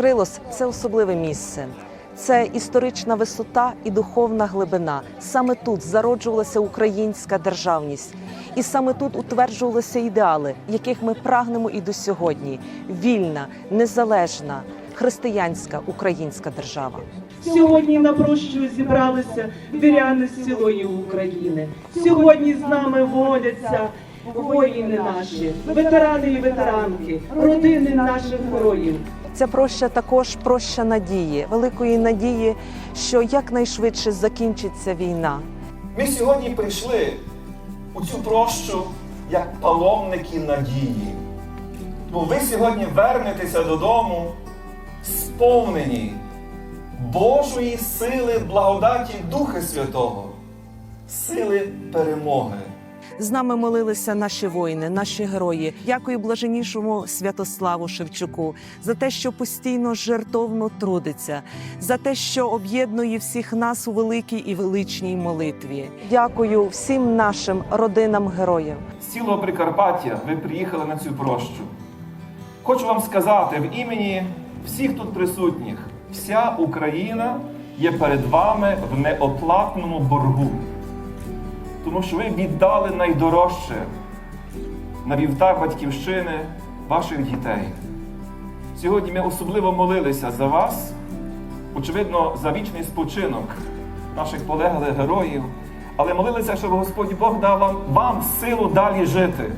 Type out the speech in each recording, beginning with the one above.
Крилос це особливе місце. Це історична висота і духовна глибина. Саме тут зароджувалася українська державність, і саме тут утверджувалися ідеали, яких ми прагнемо і до сьогодні: вільна, незалежна, християнська українська держава. Сьогодні на прощу зібралися віряни з цілої України. Сьогодні з нами водяться воїни наші, ветерани і ветеранки, родини наших героїв. Ця проща також проща надії, великої надії, що якнайшвидше закінчиться війна. Ми сьогодні прийшли у цю прощу як паломники надії. Бо ви сьогодні вернетеся додому сповнені Божої сили, благодаті Духа Святого, сили перемоги. З нами молилися наші воїни, наші герої. Дякую блаженнішому Святославу Шевчуку за те, що постійно жертовно трудиться, за те, що об'єднує всіх нас у великій і величній молитві. Дякую всім нашим родинам героїв. З цілого Прикарпаття ви приїхали на цю прощу. Хочу вам сказати в імені всіх тут присутніх, вся Україна є перед вами в неоплатному боргу. Тому що ви віддали найдорожче на вівтар батьківщини ваших дітей. Сьогодні ми особливо молилися за вас, очевидно, за вічний спочинок наших полеглих героїв, але молилися, щоб Господь Бог дав вам, вам силу далі жити.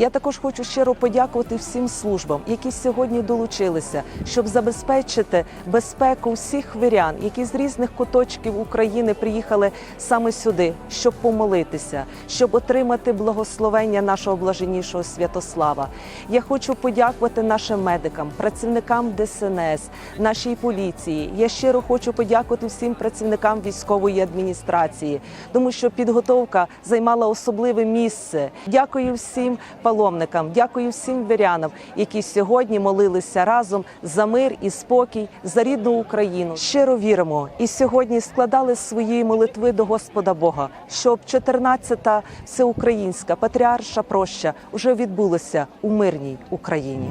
Я також хочу щиро подякувати всім службам, які сьогодні долучилися, щоб забезпечити безпеку всіх вірян, які з різних куточків України приїхали саме сюди, щоб помолитися, щоб отримати благословення нашого блаженнішого Святослава. Я хочу подякувати нашим медикам, працівникам ДСНС, нашій поліції. Я щиро хочу подякувати всім працівникам військової адміністрації, тому що підготовка займала особливе місце. Дякую всім паломникам, дякую всім вірянам, які сьогодні молилися разом за мир і спокій, за рідну Україну. Щиро віримо і сьогодні складали свої молитви до Господа Бога, щоб 14-та всеукраїнська патріарша проща вже відбулася у мирній Україні.